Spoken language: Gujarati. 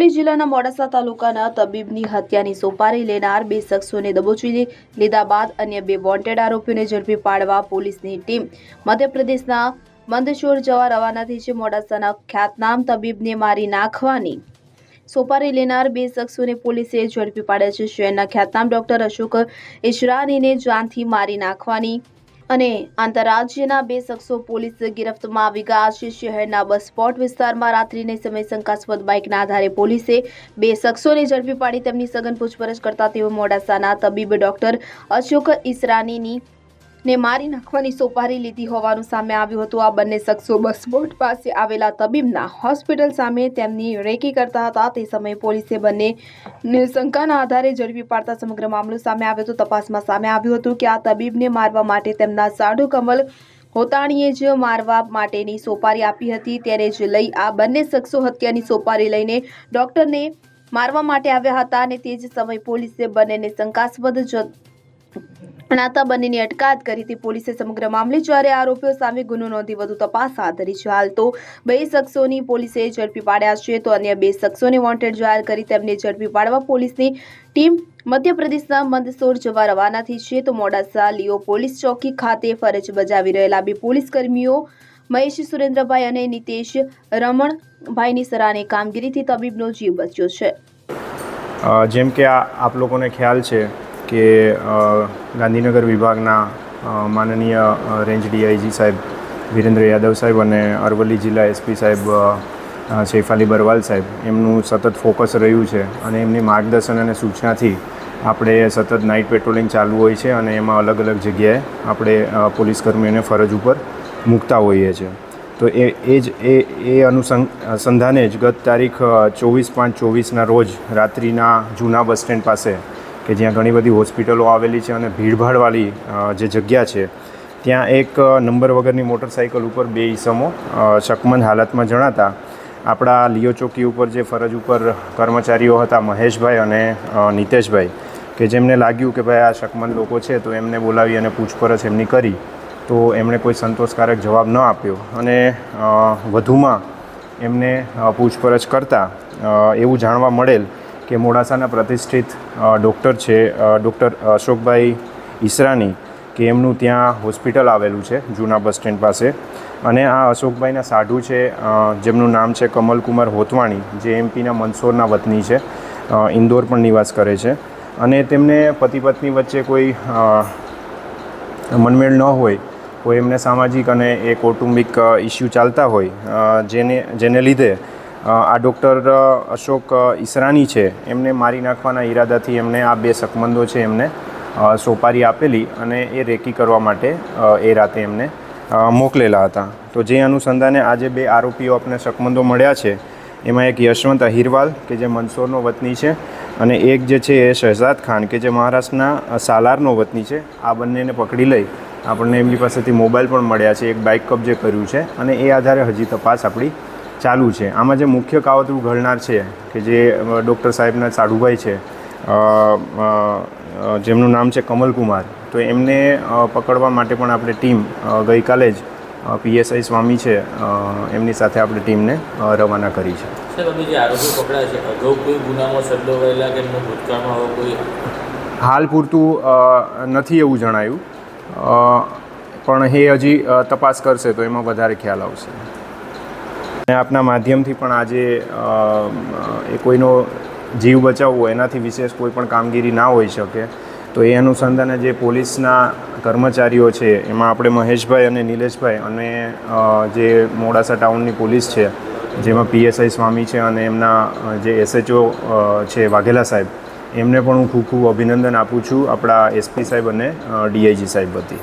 અરવલ્લી જિલ્લાના મોડાસા તાલુકાના તબીબની હત્યાની સોપારી લેનાર બે શખ્સોને દબોચી લીધા બાદ અન્ય બે વોન્ટેડ આરોપીઓને ઝડપી પાડવા પોલીસની ટીમ મધ્યપ્રદેશના મંદસોર જવા રવાના થઈ છે. મોડાસાના ખ્યાતનામ તબીબને મારી નાખવાની સોપારી લેનાર બે શખ્સોને પોલીસે ઝડપી પાડ્યા છે. શહેરના ખ્યાતનામ ડોક્ટર અશોક ઈશરાનીને જાનથી મારી નાખવાની અને આંતરરાજ્યના બે શખ્સો પોલીસ ગિરફ્તમાં આવી ગયા છે. શહેરના બસ સ્પોટ વિસ્તારમાં રાત્રિને સમય શંકાસ્પદ બાઇકના આધારે પોલીસે બે શખ્સોને ઝડપી પાડી તેમની સઘન પૂછપરછ કરતા તેઓ મોડાસાના તબીબ ડોક્ટર અશોક ઈસરાનીની ને મારી નાખવાની સોપારી લીધી હોવાનું સામે આવ્યું હતું. આ બંને શખ્સો બસ બોર્ડ પાસે આવેલા તબીબના હોસ્પિટલ સામે તેમની રેકી કરતા હતા. તે સમયે પોલીસે બંને શંકાના આધારે ઝડપી પાડતા સમગ્ર મામલો સામે આવ્યો હતો. તપાસમાં સામે આવ્યું હતું કે આ તબીબને મારવા માટે તેમના સાઢુ કમલ હોતાણીએ જ મારવા માટેની સોપારી આપી હતી. તેને જ લઈ આ બંને શખ્સો હત્યાની સોપારી લઈને ડોક્ટરને મારવા માટે આવ્યા હતા અને તે જ સમયે પોલીસે બંનેને શંકાસ્પદ ગણાતા બંનેની અટકાયત કરી હતી પોલીસે સમગ્ર મામલે જ્યારે આરોપીઓ સામે ગુનો નોંધી વધુ તપાસ હાથ ધરી છે. હાલ તો બે શખ્સોની પોલીસે ઝડપી પાડ્યા છે, તો અન્ય બે શખ્સોને વોન્ટેડ જાહેર કરી તેમને ઝડપી પાડવા પોલીસની ટીમ મધ્યપ્રદેશના મંદસોર જવા રવાના થઈ છે. તો મોડાસા લીઓ પોલીસ ચોકી ખાતે ફરજ બજાવી રહેલા બે પોલીસ કર્મીઓ મહેશ સુરેન્દ્રભાઈ અને નિતેશ રમણભાઈની સરાહની કામગીરીથી તબીબનો જીવ બચ્યો છે. જેમ કે આપ લોકોને ખ્યાલ છે કે ગાંધીનગર વિભાગના માનનીય રેન્જ ડીઆઈજી સાહેબ વિરેન્દ્ર યાદવ સાહેબ અને અરવલ્લી જિલ્લા એસપી સાહેબ અલી બરવાલ સાહેબ, એમનું સતત ફોકસ રહ્યું છે અને એમની માર્ગદર્શન અને સૂચનાથી આપણે સતત નાઇટ પેટ્રોલિંગ ચાલુ હોય છે અને એમાં અલગ અલગ જગ્યાએ આપણે પોલીસ કર્મીઓને ફરજ ઉપર મૂકતા હોઈએ છીએ તો એ એ જ, એ એ અનુસંગ સંધાને જ ગત તારીખ ચોવીસ પાંચ ચોવીસના રોજ રાત્રિના જૂના બસ સ્ટેન્ડ પાસે કે જ્યાં ઘણી બધી હોસ્પિટલો આવેલી છે અને ભીડભાડવાળી જે જગ્યા છે, ત્યાં એક નંબર વગરની મોટરસાઇકલ ઉપર બે ઈસમો શકમંદ હાલતમાં જણાતા આપણા લિયો ચોકી ઉપર જે ફરજ ઉપર કર્મચારીઓ હતા, મહેશભાઈ અને નિતેશભાઈ, કે જેમને લાગ્યું કે ભાઈ આ શકમંદ લોકો છે, તો એમને બોલાવી અને પૂછપરછ એમની કરી, તો એમણે કોઈ સંતોષકારક જવાબ ન આપ્યો. અને વધુમાં એમને પૂછપરછ કરતાં એવું જાણવા મળેલ કે મોડાસાના પ્રતિષ્ઠિત ડૉક્ટર છે ડૉક્ટર અશોકભાઈ ઈસરાની, કે એમનું ત્યાં હોસ્પિટલ આવેલું છે, જૂના બસ સ્ટેન્ડ પાસે. અને આ અશોકભાઈના સાઢુ છે જેમનું નામ છે કમલકુમાર હોતવાણી, જે એમપીના મંદસોરના વતની છે ઇન્દોર પણ નિવાસ કરે છે. અને તેમને પતિ પત્ની વચ્ચે કોઈ મનમેળ ન હોય, કોઈ એમને સામાજિક અને એ કૌટુંબિક ઇસ્યુ ચાલતા હોય જેને જેને લીધે આ ડૉક્ટર અશોક ઈસરાની છે. એમને મારી નાખવાના ઈરાદાથી એમને આ બે શકમંદો છે એમને સોપારી આપેલી અને એ રેકી કરવા માટે એ રાતે એમને મોકલેલા હતા. તો જે અનુસંધાને આજે બે આરોપીઓ આપણે શકમંદો મળ્યા છે, એમાં એક યશવંત અહિરવાલ, કે જે મંદસોરનો વતની છે, અને એક જે છે એ શહેજાદ ખાન, કે જે મહારાષ્ટ્રના સાલારનો વતની છે. આ બંનેને પકડી લઈ આપણને એમની પાસેથી મોબાઈલ પણ મળ્યા છે. એક બાઇક કબજે કર્યું છે અને એ આધારે હજી તપાસ આપણી ચાલુ છે. આમાં જે મુખ્ય કાવતરું ઘડનાર છે કે જે ડૉક્ટર સાહેબના સાડુભાઈ છે જેમનું નામ છે કમલકુમાર તો એમને પકડવા માટે પણ આપણે ટીમ ગઈકાલે જ પીએસઆઈ સ્વામી છે એમની સાથે આપણે ટીમને રવાના કરી છે. સાહેબ અમે જે આરોપીઓ પકડાયા છે અગાઉ કોઈ ગુનામાં સંડોવાયેલા કે એમનો ભૂતકાળમાં કોઈ? હાલ પૂરતું નથી એવું જણાયું. પણ એ હજી તપાસ કરશે તો એમાં વધારે ખ્યાલ આવશે. આપના માધ્યમથી પણ આજે એ કોઈનો જીવ બચાવવો એનાથી વિશેષ કોઈ પણ કામગીરી ના હોઈ શકે, તો એ અનુસંધાને જે પોલીસના કર્મચારીઓ છે, એમાં આપણે મહેશભાઈ અને નિલેશભાઈ અને જે મોડાસા ટાઉનની પોલીસ છે, જેમાં પીએસઆઈ સ્વામી છે અને એમના જે એસએચઓ છે વાઘેલા સાહેબ, એમને પણ હું ખૂબ ખૂબ અભિનંદન આપું છું આપણા એસપી સાહેબ અને ડીઆઈજી સાહેબ વતી.